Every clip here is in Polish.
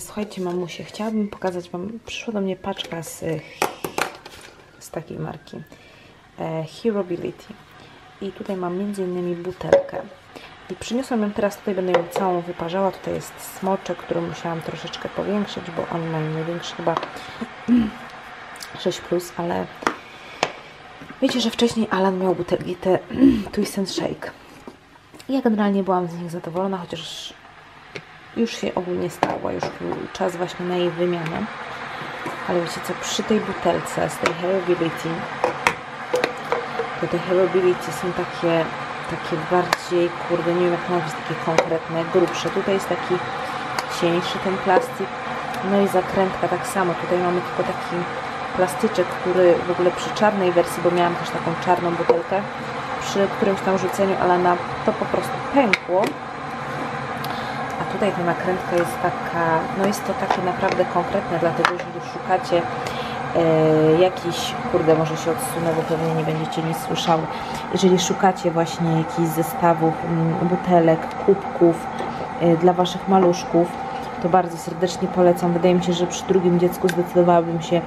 Słuchajcie, mamusie, chciałabym pokazać Wam, przyszła do mnie paczka z, e, z takiej marki e, Herobility. I tutaj mam innymi butelkę. I przyniosłam ją teraz, tutaj będę ją całą wyparzała, tutaj jest smoczek, który musiałam troszeczkę powiększyć, bo oni mają największy chyba 6+, plus, ale wiecie, że wcześniej Alan miał butelki te Twist and Shake. Ja generalnie byłam z nich zadowolona, chociaż już się ogólnie stała, już był czas właśnie na jej wymianę. Ale wiecie co, przy tej butelce z tej Herobility, to te Herobility są takie, takie bardziej, kurde, nie wiem jak mówić, takie konkretne, grubsze. Tutaj jest taki cieńszy ten plastik, no i zakrętka tak samo. Tutaj mamy tylko taki plastyczek, który w ogóle przy czarnej wersji, bo miałam też taką czarną butelkę, przy którymś tam rzuceniu, ale na to po prostu pękło tutaj ta nakrętka jest taka, no jest to takie naprawdę konkretne, dlatego jeżeli szukacie e, jakiś, kurde może się odsunę, bo pewnie nie będziecie nic słyszały, jeżeli szukacie właśnie jakichś zestawów, mm, butelek, kubków e, dla Waszych maluszków, to bardzo serdecznie polecam. Wydaje mi się, że przy drugim dziecku zdecydowałabym się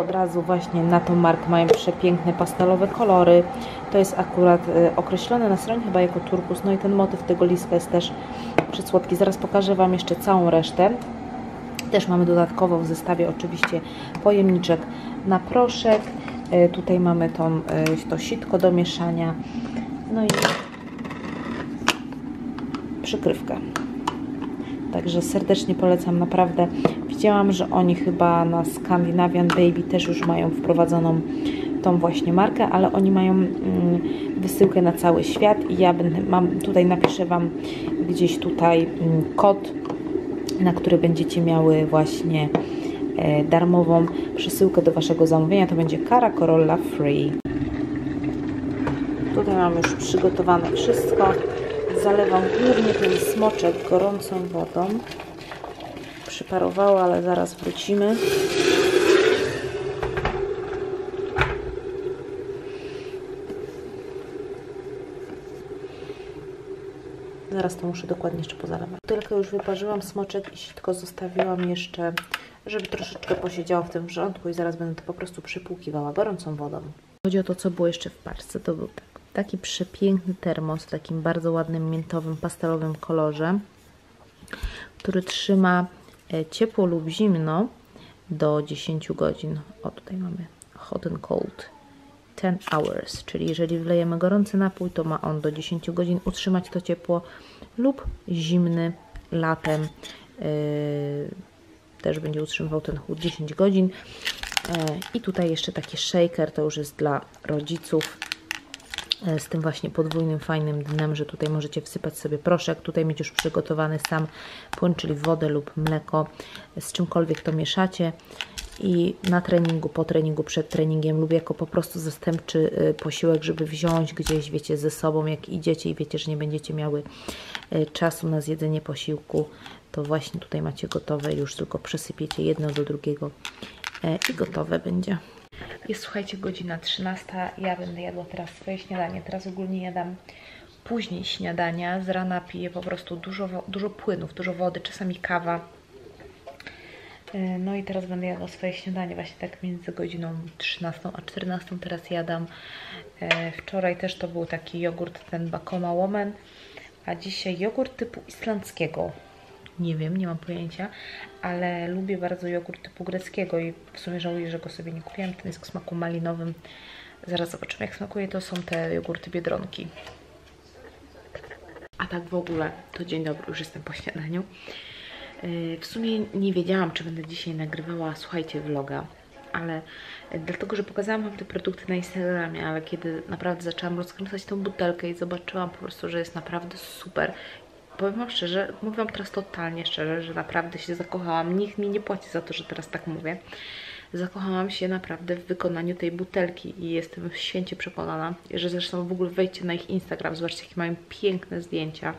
od razu właśnie na tą markę. Mają przepiękne pastelowe kolory. To jest akurat e, określone na stronie chyba jako turkus. No i ten motyw tego liska jest też przysłodki. Zaraz pokażę Wam jeszcze całą resztę. Też mamy dodatkowo w zestawie oczywiście pojemniczek na proszek. E, tutaj mamy tą, e, to sitko do mieszania. No i przykrywkę. Także serdecznie polecam, naprawdę. Widziałam, że oni chyba na Scandinavian Baby też już mają wprowadzoną tą właśnie markę, ale oni mają mm, wysyłkę na cały świat i ja będę, mam, tutaj napiszę Wam gdzieś tutaj mm, kod, na który będziecie miały właśnie e, darmową przesyłkę do Waszego zamówienia. To będzie Cara Corolla Free. Tutaj mam już przygotowane wszystko. Zalewam głównie ten smoczek gorącą wodą. Przyparowało, ale zaraz wrócimy. Zaraz to muszę dokładnie jeszcze pozalewać. Tylko już wyparzyłam smoczek i tylko zostawiłam jeszcze, żeby troszeczkę posiedziało w tym wrzątku i zaraz będę to po prostu przypłukiwała gorącą wodą. Chodzi o to, co było jeszcze w parce. To był taki przepiękny termos w takim bardzo ładnym, miętowym, pastelowym kolorze, który trzyma e, ciepło lub zimno do 10 godzin. O, tutaj mamy hot and cold 10 hours, czyli jeżeli wlejemy gorący napój, to ma on do 10 godzin utrzymać to ciepło lub zimny latem yy, też będzie utrzymywał ten chłód 10 godzin. Yy, I tutaj jeszcze taki shaker, to już jest dla rodziców z tym właśnie podwójnym, fajnym dnem, że tutaj możecie wsypać sobie proszek, tutaj mieć już przygotowany sam płyn, czyli wodę lub mleko, z czymkolwiek to mieszacie i na treningu, po treningu, przed treningiem lub jako po prostu zastępczy y, posiłek, żeby wziąć gdzieś, wiecie, ze sobą, jak idziecie i wiecie, że nie będziecie miały y, czasu na zjedzenie posiłku, to właśnie tutaj macie gotowe, już tylko przesypiecie jedno do drugiego i gotowe będzie. Jest, słuchajcie, godzina 13, ja będę jadła teraz swoje śniadanie, teraz ogólnie jadam później śniadania, z rana piję po prostu dużo, dużo płynów, dużo wody, czasami kawa, E, no i teraz będę jadła swoje śniadanie właśnie tak między godziną 13 a 14 teraz jadam. E, wczoraj też to był taki jogurt ten Bakoma Woman, a dzisiaj jogurt typu islandzkiego. Nie wiem, nie mam pojęcia, ale lubię bardzo jogurt typu greckiego i w sumie żałuję, że go sobie nie kupiłam. Ten jest w smaku malinowym. Zaraz zobaczymy jak smakuje. To są te jogurty Biedronki. A tak w ogóle, to dzień dobry, już jestem po śniadaniu. E, w sumie nie wiedziałam, czy będę dzisiaj nagrywała, słuchajcie, vloga, ale e, dlatego, że pokazałam Wam te produkty na Instagramie, ale kiedy naprawdę zaczęłam rozkręcać tą butelkę i zobaczyłam po prostu, że jest naprawdę super. Powiem Wam szczerze, mówię Wam teraz totalnie szczerze, że naprawdę się zakochałam. Nikt mi nie płaci za to, że teraz tak mówię. Zakochałam się naprawdę w wykonaniu tej butelki i jestem święcie przekonana, że zresztą w ogóle wejdźcie na ich Instagram, zobaczcie jakie mają piękne zdjęcia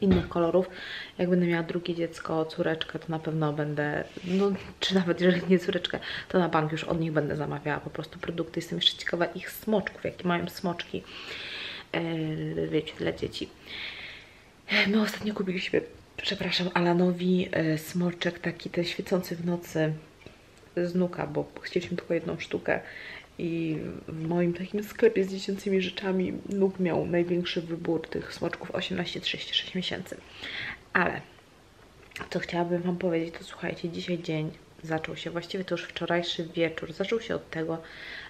innych kolorów. Jak będę miała drugie dziecko, córeczkę, to na pewno będę, no czy nawet jeżeli nie córeczkę, to na bank już od nich będę zamawiała po prostu produkty. Jestem jeszcze ciekawa ich smoczków, jakie mają smoczki, yy, wiecie, dla dzieci. My ostatnio kupiliśmy przepraszam, Alanowi e, smoczek taki ten świecący w nocy z nuka, bo chcieliśmy tylko jedną sztukę i w moim takim sklepie z dziecięcymi rzeczami Nuk miał największy wybór tych smoczków 18-36 miesięcy. Ale co chciałabym Wam powiedzieć, to słuchajcie, dzisiaj dzień zaczął się, właściwie to już wczorajszy wieczór, zaczął się od tego,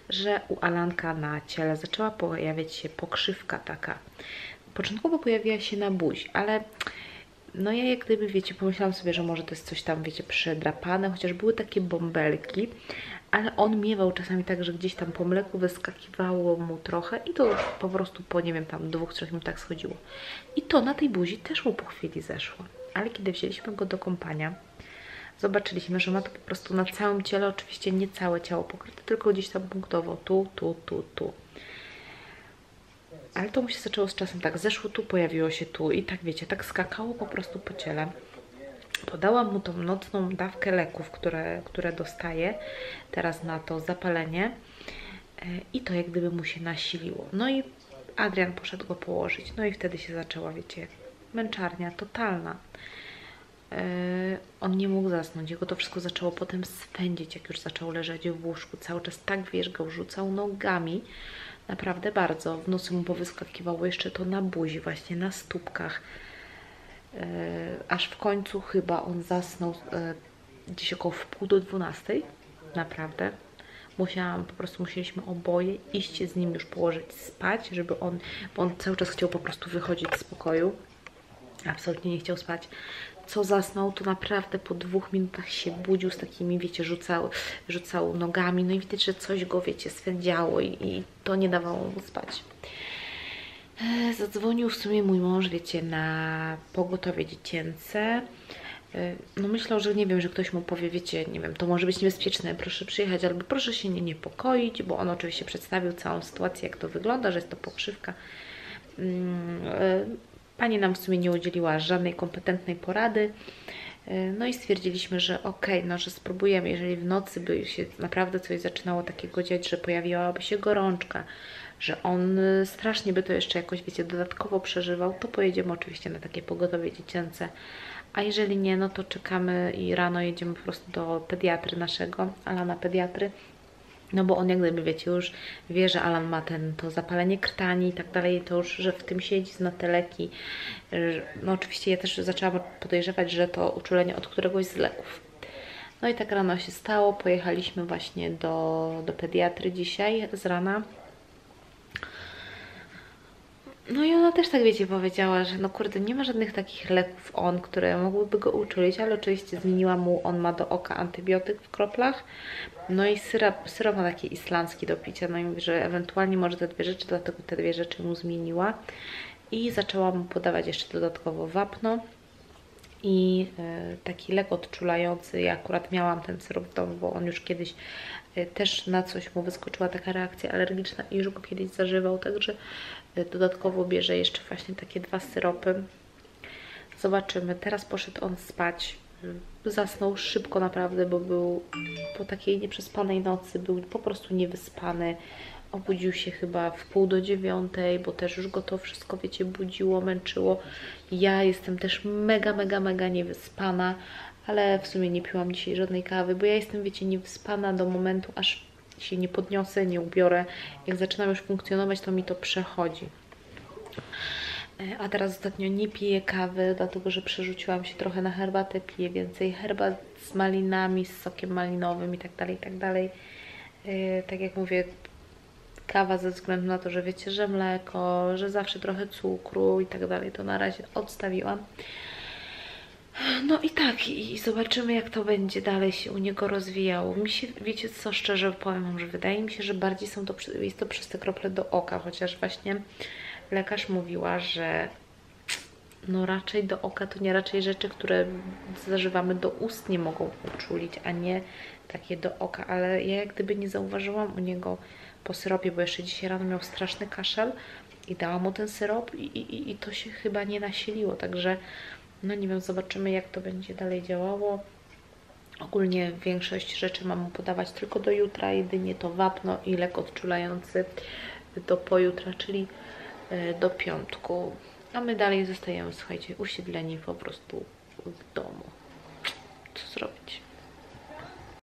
że u Alanka na ciele zaczęła pojawiać się pokrzywka taka. Początkowo pojawiła się na buzi, ale no ja jak gdyby, wiecie, pomyślałam sobie, że może to jest coś tam, wiecie, przedrapane, chociaż były takie bąbelki, ale on miewał czasami tak, że gdzieś tam po mleku wyskakiwało mu trochę i to po prostu po, nie wiem, tam dwóch, trzech minutach schodziło. I to na tej buzi też mu po chwili zeszło. Ale kiedy wzięliśmy go do kąpania, zobaczyliśmy, że ma to po prostu na całym ciele, oczywiście nie całe ciało pokryte, tylko gdzieś tam punktowo, tu, tu, tu, tu. Ale to mu się zaczęło z czasem tak, zeszło tu, pojawiło się tu i tak wiecie, tak skakało po prostu po ciele. Podałam mu tą nocną dawkę leków, które, które dostaje teraz na to zapalenie e, i to jak gdyby mu się nasiliło. No i Adrian poszedł go położyć, no i wtedy się zaczęła, wiecie, męczarnia totalna. Yy, on nie mógł zasnąć, jego to wszystko zaczęło potem spędzić, jak już zaczął leżeć w łóżku. Cały czas tak wierzgał, rzucał nogami, naprawdę bardzo. W nocy mu powyskakiwało jeszcze to na buzi, właśnie na stópkach. Yy, aż w końcu chyba on zasnął yy, gdzieś około w pół do dwunastej, naprawdę. Musiałam, po prostu musieliśmy oboje iść z nim już położyć spać, żeby on, bo on cały czas chciał po prostu wychodzić z pokoju. Absolutnie nie chciał spać co zasnął, to naprawdę po dwóch minutach się budził z takimi, wiecie, rzucał, rzucał nogami, no i widać, że coś go, wiecie, swędziało i, i to nie dawało mu spać. E, zadzwonił w sumie mój mąż, wiecie, na pogotowie dziecięce. E, no myślał, że nie wiem, że ktoś mu powie, wiecie, nie wiem, to może być niebezpieczne, proszę przyjechać, albo proszę się nie niepokoić, bo on oczywiście przedstawił całą sytuację, jak to wygląda, że jest to pokrzywka. Mm, e, Pani nam w sumie nie udzieliła żadnej kompetentnej porady. E, no i stwierdziliśmy, że okej, okay, no że spróbujemy, jeżeli w nocy by się naprawdę coś zaczynało takiego dziać, że pojawiłaby się gorączka, że on e, strasznie by to jeszcze jakoś, wiecie, dodatkowo przeżywał, to pojedziemy oczywiście na takie pogotowie dziecięce. A jeżeli nie, no to czekamy i rano jedziemy po prostu do pediatry naszego, Alana pediatry, no bo on jak gdyby, wiecie, już wie, że Alan ma ten, to zapalenie krtani i tak dalej, to już, że w tym siedzi, zna te leki. No oczywiście ja też zaczęłam podejrzewać, że to uczulenie od któregoś z leków. No i tak rano się stało, pojechaliśmy właśnie do, do pediatry dzisiaj z rana. No i ona też tak, wiecie, powiedziała, że no kurde, nie ma żadnych takich leków on, które mogłyby go uczulić, ale oczywiście zmieniła mu, on ma do oka antybiotyk w kroplach, no i syrop, syrop ma taki islandzki do picia, no i mówi, że ewentualnie może te dwie rzeczy, dlatego te dwie rzeczy mu zmieniła. I zaczęła mu podawać jeszcze dodatkowo wapno i y, taki lek odczulający, ja akurat miałam ten syrop w domu, bo on już kiedyś y, też na coś mu wyskoczyła taka reakcja alergiczna i już go kiedyś zażywał, także y, dodatkowo bierze jeszcze właśnie takie dwa syropy. Zobaczymy, teraz poszedł on spać, zasnął szybko naprawdę, bo był po takiej nieprzespanej nocy, był po prostu niewyspany. Obudził się chyba w pół do dziewiątej, bo też już go to wszystko, wiecie, budziło, męczyło. Ja jestem też mega, mega, mega niewyspana, ale w sumie nie piłam dzisiaj żadnej kawy, bo ja jestem, wiecie, niewyspana do momentu, aż się nie podniosę, nie ubiorę. Jak zaczynam już funkcjonować, to mi to przechodzi. E, a teraz ostatnio nie piję kawy, dlatego że przerzuciłam się trochę na herbatę, piję więcej herbat z malinami, z sokiem malinowym i tak dalej, tak dalej. E, tak jak mówię, kawa ze względu na to, że wiecie, że mleko, że zawsze trochę cukru i tak dalej, to na razie odstawiłam. No i tak, i zobaczymy jak to będzie dalej się u niego rozwijało. Mi się, wiecie co, szczerze powiem wam, że wydaje mi się, że bardziej są to, jest to przez te krople do oka, chociaż właśnie lekarz mówiła, że no raczej do oka to nie raczej rzeczy, które zażywamy do ust nie mogą uczulić, a nie takie do oka, ale ja jak gdyby nie zauważyłam u niego po syropie, bo jeszcze dzisiaj rano miał straszny kaszel i dałam mu ten syrop i, i, i to się chyba nie nasiliło, także no nie wiem, zobaczymy jak to będzie dalej działało. Ogólnie większość rzeczy mam mu podawać tylko do jutra, jedynie to wapno i lek odczulający do pojutra, czyli E, do piątku. A my dalej zostajemy, słuchajcie, usiedleni po prostu w domu. Co zrobić?